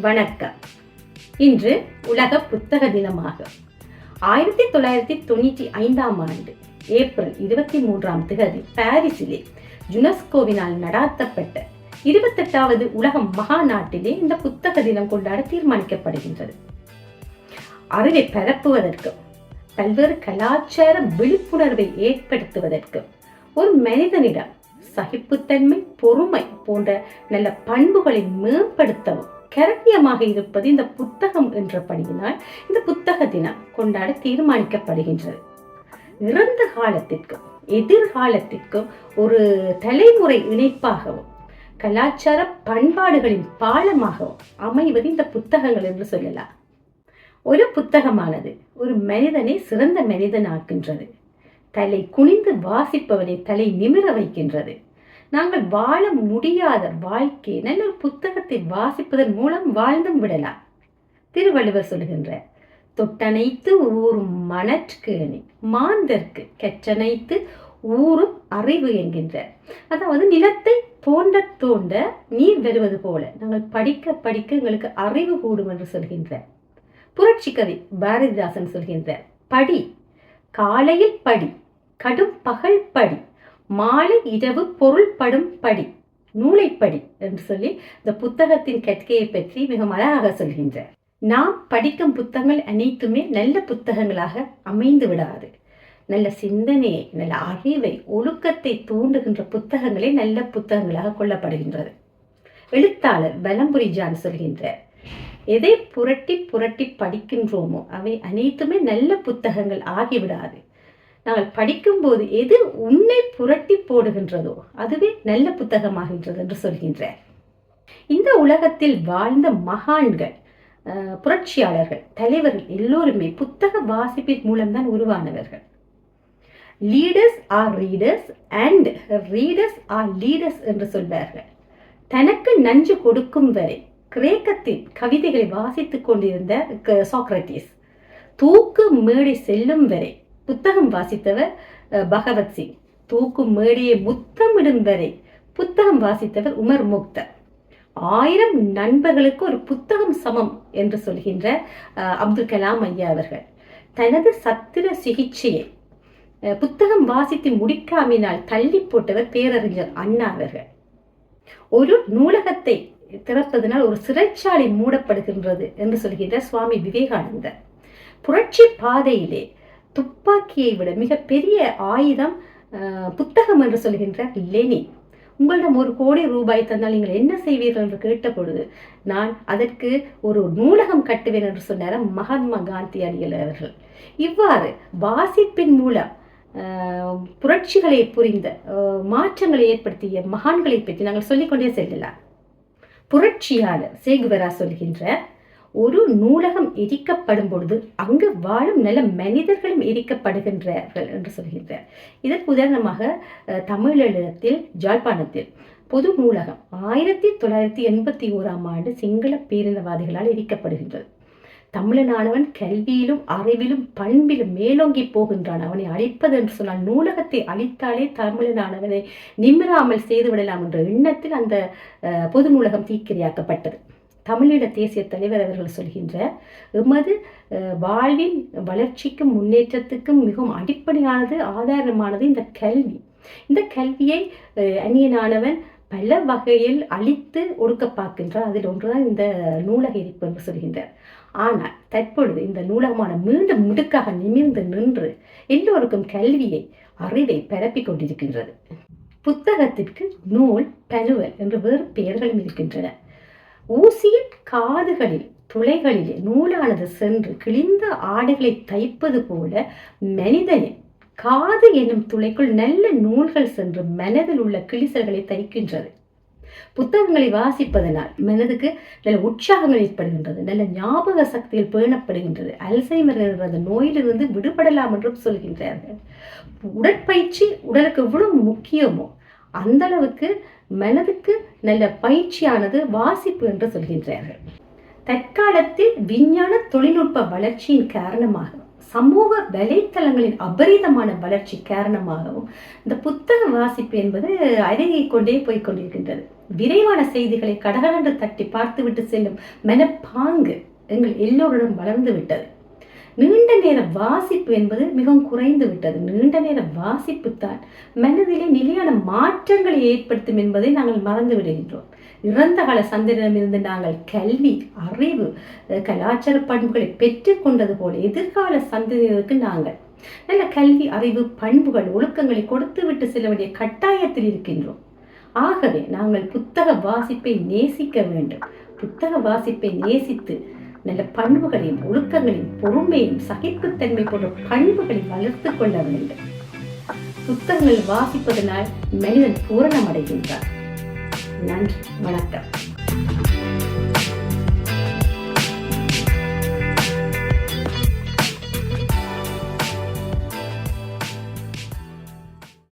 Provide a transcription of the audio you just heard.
வணக்கம். இன்று உலக புத்தக தினமாக. ஆயிரத்தி தொள்ளாயிரத்தி தொண்ணூற்றி ஐந்தாம் ஆண்டு ஏப்ரல் இருபத்தி மூன்றாம் திகதி பாரிஸிலே யுனெஸ்கோவினால் நடாத்தப்பட்ட இருபத்தெட்டாவது உலக மகாநாட்டிலே இந்த புத்தக தினம் கொண்டாட தீர்மானிக்கப்படுகின்றது. அறிவை பரப்புவதற்கு பல்வேறு கலாச்சார விழிப்புணர்வை ஏற்படுத்துவதற்கு ஒரு மனிதனிடம் சகிப்புத்தன்மை பொறுமை போன்ற நல்ல பண்புகளை மேம்படுத்தவும் கரண்யமாக இருப்பது இந்த புத்தகம் என்றபடியினால் இந்த புத்தக தினம் கொண்டாட தீர்மானிக்கப்படுகின்றது. இறந்த காலத்திற்கும் எதிர்காலத்திற்கும் ஒரு தலைமுறை இணைப்பாகவும் கலாச்சார பண்பாடுகளின் பாலமாகவும் அமைவது இந்த புத்தகங்கள் என்று சொல்லலாம். ஒரு புத்தகமானது ஒரு மனிதனை சிறந்த மனிதனாக்குகின்றது. தலை குனிந்து வாசிப்பவனை தலை நிமிர வைக்கின்றது. நாங்கள் வாழ முடியாத வாழ்க்கையை நல்ல ஒரு புத்தகத்தை வாசிப்பதன் மூலம் வாழ்ந்தும் விடலாம். திருவள்ளுவர் சொல்கின்ற தொட்டனைத்து ஊரும் மணற்கேணி மாந்தர்க்கு கற்றனைத்து ஊரும் அறிவு என்கின்ற அதாவது நிலத்தை தோண்ட தோண்ட நீர் வருவது போல நாங்கள் படிக்க படிக்க எங்களுக்கு அறிவு கூடும் என்று சொல்கின்ற புரட்சி கவி பாரதிதாசன் சொல்கின்ற படி காலையில் படி கடும் பகல் படி மாலை இரவு பொருள்படும் படி நூலைப்படி என்று சொல்லி இந்த புத்தகத்தின் கற்கையை பற்றி மிக அழகாக சொல்கின்றார். நாம் படிக்கும் புத்தகங்கள் அனைத்துமே நல்ல புத்தகங்களாக அமைந்து விடாது. நல்ல சிந்தனையை நல்ல அறிவை ஒழுக்கத்தை தூண்டுகின்ற புத்தகங்களே நல்ல புத்தகங்களாக கொள்ளப்படுகின்றது. எழுத்தாளர் பலம்புரி ஜான் சொல்கின்றார் எதை புரட்டி புரட்டி படிக்கின்றோமோ அவை அனைத்துமே நல்ல புத்தகங்கள் ஆகிவிடாது. நாங்கள் படிக்கும்போது எது உன்னை புரட்டி போடுகின்றதோ அதுவே நல்ல புத்தகமாகின்றது என்று சொல்கின்றார் இந்த உலகத்தில் வாழ்ந்த மகான்கள் புரட்சியாளர்கள் தலைவர்கள் எல்லோருமே புத்தக வாசிப்பின் மூலம்தான் உருவானவர்கள். Leaders are readers and readers are leaders என்று சொல்வார்கள். தனக்கு நஞ்சு கொடுக்கும் வரை கிரேக்கத்தின் கவிதைகளை வாசித்துக் கொண்டிருந்த க- சாக்ரட்டிஸ் தூக்கு மேடை செல்லும் வரை புத்தகம் வாசித்தவர் பகவத் சிங். தூக்கும் மேடையை முத்தமிடும் வரை புத்தகம் வாசித்தவர் உமர் முக்தர். ஆயிரம் நண்பர்களுக்கு ஒரு புத்தகம் சமம் என்று சொல்கின்ற அப்துல் கலாம் ஐயா அவர்கள். தனது சத்திர சிகிச்சையை புத்தகம் வாசித்து முடிக்காமினால் தள்ளி போட்டவர் பேரறிஞர் அண்ணா அவர்கள். ஒரு நூலகத்தை திறப்பதனால் ஒரு சிறைச்சாலை மூடப்படுகின்றது என்று சொல்கின்ற சுவாமி விவேகானந்தர். புரட்சி பாதையிலே துப்பாக்கியை விட மிகப்பெரிய ஆயுதம் புத்தகம் என்று சொல்கின்றார் லெனின். உங்களிடம் ஒரு கோடி ரூபாய் தந்தால் நீங்கள் என்ன செய்வீர்கள் என்று கேட்ட பொழுது நான் அதற்கு ஒரு நூலகம் கட்டுவேன் என்று சொன்னார் மகாத்மா காந்தி அடிகள் அவர்கள். இவ்வாறு வாசிப்பின் மூலம் புரட்சிகளை புரிந்த மாற்றங்களை ஏற்படுத்திய மகான்களை பற்றி நாங்கள் சொல்லிக்கொண்டே செல்லலாம். புரட்சியாளர் சேகுவரா சொல்கின்ற ஒரு நூலகம் எரிக்கப்படும் பொழுது அங்கு வாழும் நல்ல மனிதர்களும் எரிக்கப்படுகின்றார்கள் என்று சொல்கின்றார். இதற்கு உதாரணமாக அஹ், தமிழீழத்தில் ஜாழ்ப்பாணத்தில் பொது நூலகம் ஆயிரத்தி தொள்ளாயிரத்தி எண்பத்தி ஓராம் ஆண்டு சிங்கள பேரினவாதிகளால் எரிக்கப்படுகின்றது. தமிழனானவன் கல்வியிலும் அறிவிலும் பண்பிலும் மேலோங்கி போகின்றான். அவனை அழிப்பது என்று சொன்னால் நூலகத்தை அழித்தாலே தமிழனானவனை நிமிராமல் செய்துவிடலாம் என்ற எண்ணத்தில் அந்த பொது நூலகம் தீக்கிரையாக்கப்பட்டது. தமிழீழ தேசிய தலைவர் அவர்கள் சொல்கின்ற எமது வாழ்வின் வளர்ச்சிக்கும் முன்னேற்றத்துக்கும் மிகவும் அடிப்படையானது ஆதாரமானது இந்த கல்வி. இந்த கல்வியை அந்நியனானவன் பல வகையில் அழித்து ஒடுக்க பார்க்கின்றார் அதில் ஒன்றுதான் இந்த நூலக எரிப்பு என்று சொல்கின்றார். ஆனால் தற்பொழுது இந்த நூலகமான மீண்டும் முடுக்காக நிமிர்ந்து நின்று எல்லோருக்கும் கல்வியை அறிவை பரப்பிக் கொண்டிருக்கின்றது. புத்தகத்திற்கு நூல் பனுவல் என்று வேறு பெயர்களும் இருக்கின்றன. ஊசியின் காதுகளில் துளைகளிலே நூலானது சென்று கிழிந்த ஆடைகளை தைப்பது போல மனிதனின் காது என்னும் துளைக்குள் நல்ல நூல்கள் சென்று மனதில் உள்ள கிழிசல்களை தைக்கின்றது. புத்தகங்களை வாசிப்பதனால் மனதுக்கு நல்ல உற்சாகங்கள் ஏற்படுகின்றது நல்ல ஞாபக சக்தியில் பேணப்படுகின்றது அல்சைமர் என்ற நோயிலிருந்து விடுபடலாம் என்றும் சொல்கின்றார்கள். உடற்பயிற்சி உடலுக்கு எவ்வளவு முக்கியமோ அந்த அளவுக்கு மனதுக்கு நல்ல பயிற்சியானது வாசிப்பு என்று சொல்கின்றார்கள். தற்காலத்தில் விஞ்ஞான தொழில்நுட்ப வளர்ச்சியின் காரணமாக சமூக வலைத்தளங்களின் அபரிதமான வளர்ச்சி காரணமாகவும் இந்த புத்தக வாசிப்பு என்பது அருகே கொண்டே போய் கொண்டிருக்கின்றது. விரைவான செய்திகளை கடகடன்று தட்டி பார்த்துவிட்டு செல்லும் மனப்பாங்கு எங்கள் எல்லோரிடம் வளர்ந்து விட்டது. நீண்ட நேர வாசிப்பு என்பது மிகவும் குறைந்து விட்டது. நீண்ட நேர வாசிப்பு தான் மனதிலே நிலையான மாற்றங்களை ஏற்படுத்தும் என்பதை நாங்கள் மறந்து விடுகின்றோம். இறந்த கால சந்திரனிடமிருந்து நாங்கள் கல்வி அறிவு கலாச்சார பண்புகளை பெற்றுக்கொண்டது போல எதிர்கால சந்ததியினருக்கு நாங்கள் நல்ல கல்வி அறிவு பண்புகள் ஒழுக்கங்களை கொடுத்து விட்டு செல்ல வேண்டிய கட்டாயத்தில் இருக்கின்றோம். ஆகவே நாங்கள் புத்தக வாசிப்பை நேசிக்க வேண்டும். புத்தக வாசிப்பை நேசித்து நல்ல பண்புகளையும் ஒழுக்கங்களையும் பொறுமையும் சகிப்புத்தன்மை போன்ற பண்புகளை வளர்த்து கொள்ள வேண்டும் புத்தகங்கள் வாசிப்பதனால் மனிதன் பூரணம் அடைகின்றார் நன்றி வணக்கம்.